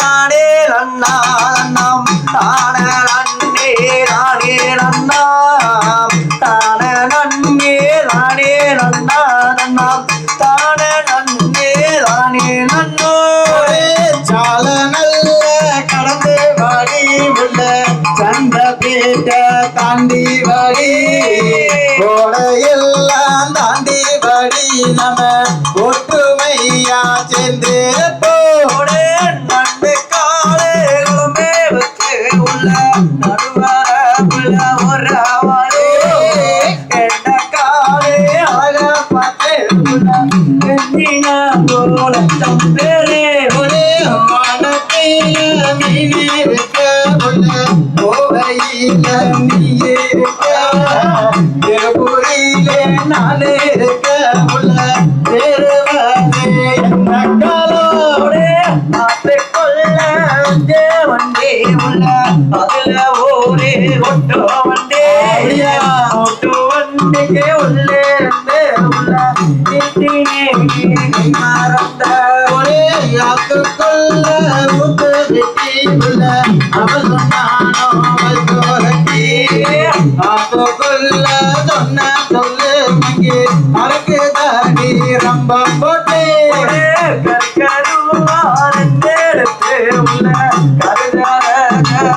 தானே அண்ணா அண்ணாம் தான நன்னே தானே நன்னாம். தான நன்னே தானே நன்னா நன்னாம். தான நன்னே தானே நன்னோரே சால நல்ல கடந்து வாடி உள்ள சந்த பீட்ட தாண்டி வாடி கோடையெல்லாம் தாண்டி வாடி நம்ம. நான் இருக்க உள்ள தேர்வதே என்ன வண்டி உள்ள அதுல ஓரே ஒட்டு வண்டி ஒட்டு வண்டிக்கு உள்ளே. உள்ள நீட்டினே மறந்த ஒரே யாக்குக்குள்ள முத்து வெட்டி உள்ள. அவள் சொன்னானோ அவள் தோரட்டி ஆத்துக்குள்ள சொன்ன சொல்லு மங்கி. அறக்கு